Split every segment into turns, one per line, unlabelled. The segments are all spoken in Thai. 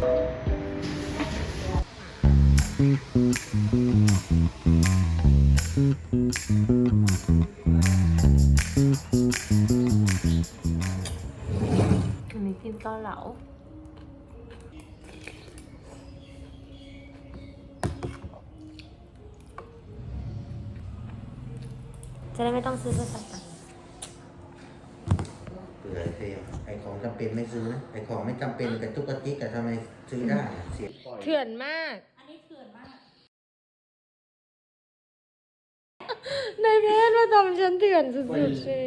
อันนี้กินเกาเหลาจะได้ไม่ต้องซื้อโทรศัพท์ใหม่
เผื่อเสียไอของ จำเป็นไม่ซื้อนะไอของไม่จำเป็นกับตุ๊กติ๊กอะทำไมซื้อได้อะเสียปล่อย
เถื่อนมาก
อันนี้เถื่อนมาก
นายแพทย์มาทำฉันเถื่อนสุดๆเลย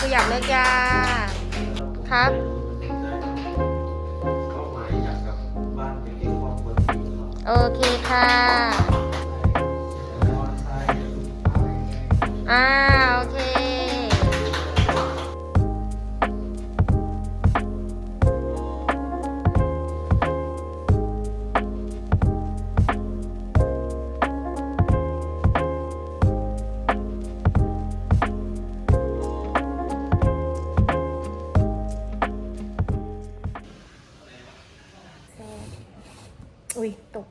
คืออยากเลิกยา ครับ
เออครับ
โอเคค่ะ อ่า อุ้ยตก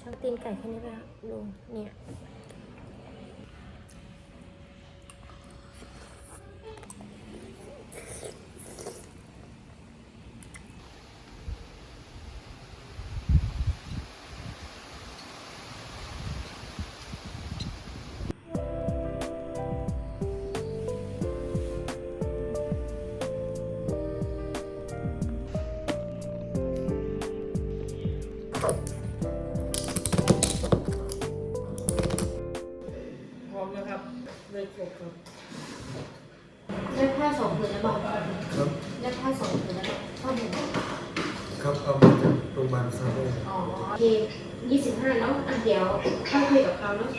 ช่างตีนไก่แค่นี้ไปแล้วลงเนี่ย
พร้อมนะครับเลยครบครับ
เลือกผ้าสองผืนแล้วบอก
ครับ
เลือกผ้าสองผืนแล้วบอกผ้าหนึ่ง
ครับเอามาจากโรงพยาบาลซาโร่
อ๋อโอเคยี่สิบห้าแล้วอะเดี๋ยวค่อยคุยกับเขาเนาะ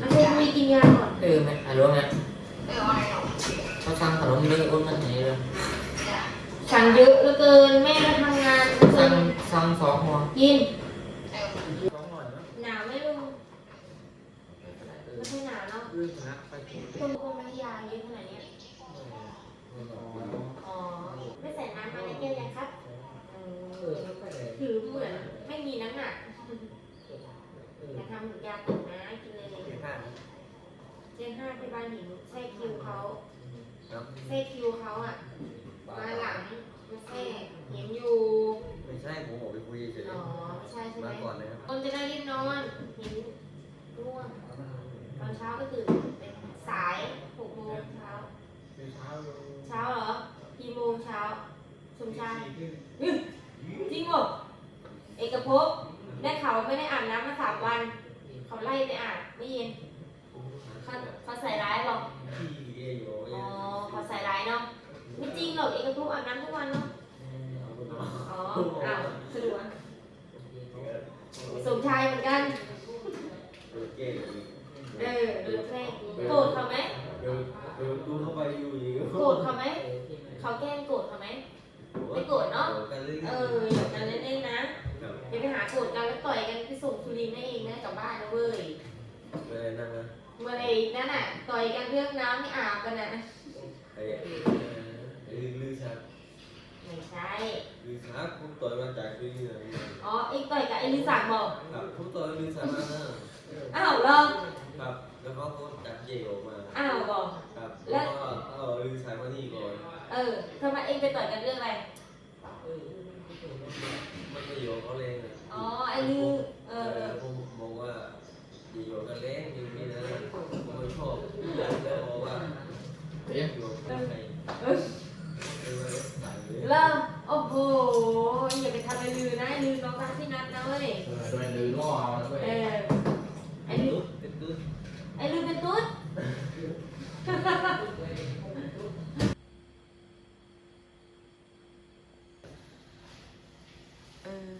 อะเธอมีกินยาก่อน
ดื่มไหมฮัลโหลไงเขาสั่งขนมเยอะอ้วนมันไหนเลย
สั่งเยอะเหลือเกินแม่มาทำงานเหลือเกิ
สั่ง
น
สั่งสองหัว
กิน
ท้องหน่อยนะ
หนาวไหมลุงไม่ค่อยหนาวเนาะ
อืม คือชนะไปกิน
คนคนมันยาเยอะขนาดเนี้ย
ไม่หร
อ๋
อ
อก
อ๋อ ไม่ใส่น้ำมาในแก้วยังครับเอ
เอ
อ
อไม่ค่อยเลย
ถือเหมือนไม่มีน้ำหนัก
เออ
อย่าทำยาตกนะกินเลย
เกียร์ห้า
เจนห้าที่บ้านหินแท้คิวเขา
ครับ
แท้คิวเขาอะ มาหลังมาแท้เห็นอยู่
ไม่ใช่ผมออกไปคุยเฉย
อ๋อไม่ใช่ใช่
ๆ
ไหม
มาก่อนเลยครับ
คนจะได้รีบนอนเห็นร่วงตอนเช้าก็ตื่นเป็นสายหกโมงเช้า
คือเช้า
เช้าเหรอกี่โมงเช้าสมชายอื้อจริงเหรอเอกภพได้เขาวไม่ได้อาบน้ำมาสามวันเขาไล่ไปอาบไม่เย็นเขาเขา ใส่ร้ายหรอก
ที่เออยู่
อ๋อเขาใส่ร้ายเนาะไม่จริงหรอกเอกภพอาบน้ำทุกวันเนาะอ๋ออ้าวสะดวกสมชายเหมือนกัน
เดี๋ยวเก๋
เออดูแม่โกรธเขาไหม
เดี๋ยวเดี๋ยวดูเข้าไปอยู่อีก
โกรธเขาไหมเขาแกล้งโกรธเขาไหมไม่โกรธเนอะ
กันเรื่อย
เอออย่ากันเล่นๆนะอย่าไปหาโกรธกันแล้วต่อยกันไปส่งสุรินทร์นั่นเองนะกลับบ้านนะเว้ย
ๆเลยนั่นนะ
เมื่อไรนั่นน่ะต่อยกันเรื่องน้ำไม่อาบกันน่ะ
ไอ้ไอ้ลือชัก
ไม่ใช่
ลือชักผมต่อยมาจากที่นี่นะ
อ๋อเอ็งต่อยกับไอ้ลิซ่าบอก
ครับผมต่อยลือชักมานะ
อ้าวเหรอ
ครับ แล้วก็เขาจับเจออกมา
อ้าวบอก
ครับแล้วก็เอาลือชักมานี่ก่อน
เออทำไมเองไปต่อยกันเรื่องอะไร
มันก็อยู่เขาเล่นนะ
อ๋อไอ้ลือเออเออ
ผมบอกว่า อยู่กันเล่นอย่างนี้นะผมไม่ชอบแล้วบอกว่าอยู่กับใคร
เออ
เออใส่เลย
เริ่มโอ้โหอย่าไปทำไอ้ลือนะไอ้ลือน้องรักพี่นัทนะเว้ย
เออโดยลืมง้อเอานะเว้ย
เออไอ้ลือ
เป็นตุ๊ด
ไอ้ลือเป็นตุ๊ดเออ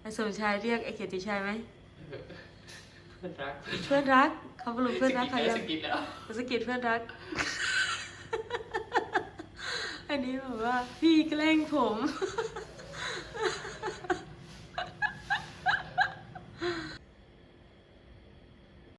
ไอ้สมชายเรียกไอ้เกียรติชัยไหม
พื่อนรัก
เพื่อนรักเขาบรรลุเพื่อนรักใครยัง
สกิดแล้ว
สะกิดเพื่อนรัก อันนี้แบบว่าพี่แกล้งผม